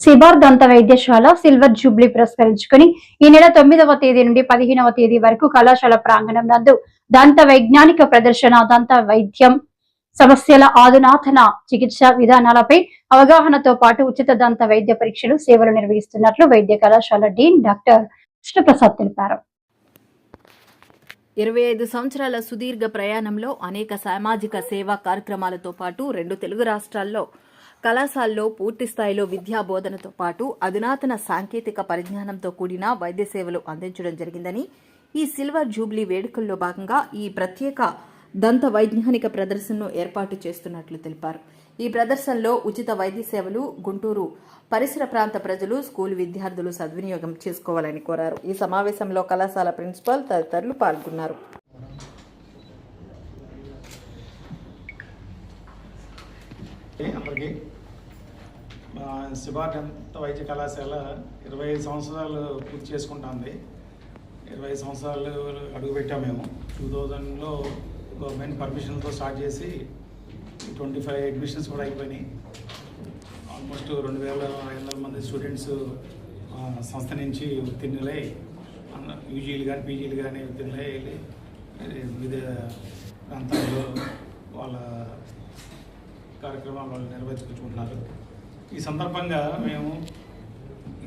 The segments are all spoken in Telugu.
సిబార్ దంత వైద్యశాల సిల్వర్ జూబ్లీ పురస్కరించుకుని ఈ నెల తొమ్మిదవ తేదీ నుండి పదిహేనవ తేదీ వరకు కళాశాల ప్రాంగణం నందు దంత వైజ్ఞానిక ప్రదర్శన దంత వైద్యం సమస్యల ఆధునాతన చికిత్స విధానాలపై అవగాహనతో పాటు ఉచిత దంత వైద్య పరీక్షలు సేవలు నిర్వహిస్తున్నట్లు వైద్య కళాశాల డీన్ డాక్టర్ కృష్ణప్రసాద్ తెలిపారు. ఇరవై ఐదు సంవత్సరాల సుదీర్ఘ ప్రయాణంలో అనేక సామాజిక సేవా కార్యక్రమాలతో పాటు రెండు తెలుగు రాష్ట్రాల్లో కళాశాలలో పూర్తి స్థాయిలో విద్యా బోధనతో పాటు అధునాతన సాంకేతిక పరిజ్ఞానంతో కూడిన వైద్య సేవలు అందించడం జరిగిందని ఈ సిల్వర్ జూబ్లీ వేడుకల్లో భాగంగా ఈ ప్రత్యేక దంత వైజ్ఞానిక ప్రదర్శనను ఏర్పాటు చేస్తున్నట్లు తెలిపారు. ఈ ప్రదర్శనలో ఉచిత వైద్య సేవలు గుంటూరు పరిసర ప్రాంత ప్రజలు స్కూల్ విద్యార్థులు సద్వినియోగం చేసుకోవాలని కోరారు. ఈ సమావేశంలో కళాశాల ప్రిన్సిపాల్ తదితరులు పాల్గొన్నారు. అందరికీ శివ శివాటంత వైద్య కళాశాల ఇరవై ఐదు సంవత్సరాలు పూర్తి చేసుకుంటుంది. ఇరవై ఐదు సంవత్సరాలు అడుగుపెట్టాము మేము. టూ థౌజండ్లో గవర్నమెంట్ పర్మిషన్తో స్టార్ట్ చేసి ట్వంటీ ఫైవ్ అడ్మిషన్స్ కూడా అయిపోయినాయి. ఆల్మోస్ట్ రెండు వేల ఐదు వందల మంది స్టూడెంట్స్ సంస్థ నుంచి ఉత్తీర్ణులై యూజీలు కానీ పీజీలు కానీ ఉత్తీర్ణులై వెళ్ళి వివిధ ప్రాంతాల్లో వాళ్ళ కార్యక్రమాలు వాళ్ళు నిర్వహించుకుంటున్నారు. ఈ సందర్భంగా మేము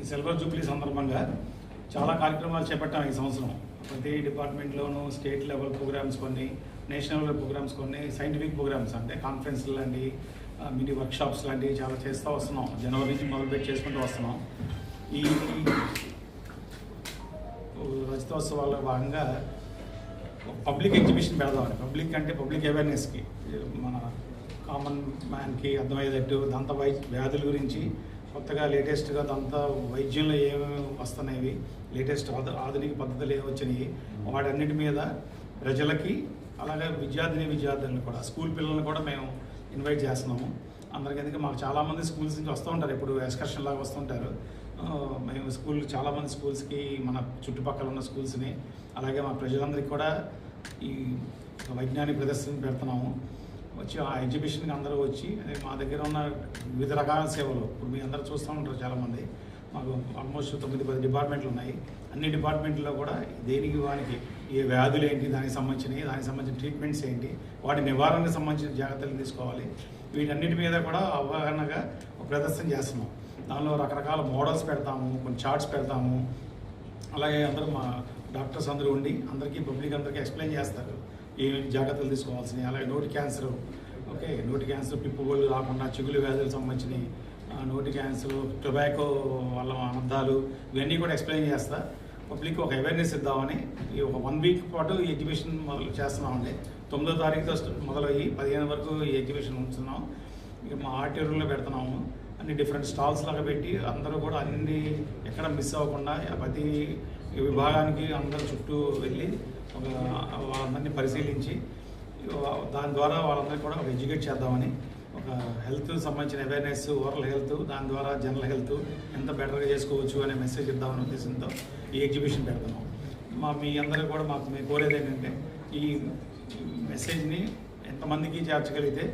ఈ సిల్వర్ జూబ్లీ సందర్భంగా చాలా కార్యక్రమాలు చేపట్టాం ఈ సంవత్సరం. ప్రతి డిపార్ట్మెంట్లోనూ స్టేట్ లెవెల్ ప్రోగ్రామ్స్ కొన్ని నేషనల్ లెవెల్ ప్రోగ్రామ్స్ కొన్ని సైంటిఫిక్ ప్రోగ్రామ్స్ అంటే కాన్ఫరెన్స్లు లాంటి మినీ వర్క్షాప్స్ లాంటివి చాలా చేస్తూ వస్తున్నాం. జనవరి నుంచి మొదలుపెట్టి చేసుకుంటూ వస్తున్నాం. ఈ రజతోత్సవాల్లో భాగంగా పబ్లిక్ ఎగ్జిబిషన్ పెడదామని పబ్లిక్ అంటే పబ్లిక్ అవేర్నెస్కి మన కామన్ మ్యాన్కి అర్థమయ్యేటట్టు దంత వై వ్యాధుల గురించి కొత్తగా లేటెస్ట్గా దంత వైద్యంలో ఏమేమి వస్తున్నాయి లేటెస్ట్ ఆధు ఆధునిక పద్ధతులు ఏమి వచ్చినాయి వాటన్నిటి మీద ప్రజలకి అలాగే విద్యార్థిని విద్యార్థులను కూడా స్కూల్ పిల్లల్ని కూడా మేము ఇన్వైట్ చేస్తున్నాము. అందరికీ ఎందుకంటే మాకు చాలామంది స్కూల్స్ నుంచి వస్తూ ఉంటారు ఇప్పుడు ఎక్స్కర్షన్ లాగా వస్తుంటారు మేము స్కూల్ చాలామంది స్కూల్స్కి మన చుట్టుపక్కల ఉన్న స్కూల్స్ని అలాగే మా ప్రజలందరికీ కూడా ఈ వైజ్ఞానిక ప్రదర్శన పెడుతున్నాము. వచ్చి ఆ ఎగ్జిబిషన్కి అందరూ వచ్చి మా దగ్గర ఉన్న వివిధ రకాల సేవలు. ఇప్పుడు మీ అందరూ చూస్తూ ఉంటారు చాలామంది. మాకు ఆల్మోస్ట్ తొమ్మిది పది డిపార్ట్మెంట్లు ఉన్నాయి. అన్ని డిపార్ట్మెంట్లో కూడా దేనికి వానికి ఏ వ్యాధులు ఏంటి దానికి సంబంధించినవి దానికి సంబంధించిన ట్రీట్మెంట్స్ ఏంటి వాటి నివారణకు సంబంధించిన జాగ్రత్తలు తీసుకోవాలి. వీటన్నిటి మీద కూడా అవగాహనగా ఒక ప్రదర్శన చేస్తున్నాం. దానిలో రకరకాల మోడల్స్ పెడతాము కొన్ని చార్ట్స్ పెడతాము. అలాగే అందరూ మా డాక్టర్స్ అందరూ ఉండి అందరికీ పబ్లిక్ అందరికీ ఎక్స్ప్లెయిన్ చేస్తారు. ఏమేమి జాగ్రత్తలు తీసుకోవాల్సినవి? అలాగే నోటి క్యాన్సర్. ఓకే నోటి క్యాన్సర్ పిప్పుగోళ్ళు రాకుండా చిగులు వ్యాధులకు సంబంధించినవి ఆ, నోటి క్యాన్సర్ టొబాకో వల్ల అనర్థాలు ఇవన్నీ కూడా ఎక్స్ప్లెయిన్ చేస్తా. పబ్లిక్ ఒక అవేర్నెస్ ఇద్దామని ఈ ఒక వన్ వీక్ పాటు ఈ ఎగ్జిబిషన్ మొదలు చేస్తున్నామండి. తొమ్మిదో తారీఖుతో మొదలయ్యి పదిహేను వరకు ఈ ఎగ్జిబిషన్ ఉంచుతున్నాం. ఇక మా ఆర్టీఆర్లో పెడుతున్నాము. అన్ని డిఫరెంట్ స్టాల్స్ లాగా పెట్టి అందరూ కూడా అన్ని ఎక్కడ మిస్ అవ్వకుండా ప్రతి విభాగానికి అందరి చుట్టూ వెళ్ళి ఒక వాళ్ళందరినీ పరిశీలించి దాని ద్వారా వాళ్ళందరికీ కూడా ఒక ఎడ్యుకేట్ చేద్దామని ఒక హెల్త్ సంబంధించిన అవేర్నెస్ ఓరల్ హెల్త్ దాని ద్వారా జనరల్ హెల్త్ ఎంత బెటర్గా చేసుకోవచ్చు అనే మెసేజ్ ఇద్దామనే ఉద్దేశంతో ఈ ఎగ్జిబిషన్ పెడతాము. మా మీ అందరూ కూడా మాకు మేము కోరేది ఏంటంటే ఈ మెసేజ్ని ఎంతమందికి చేర్చగలిగితే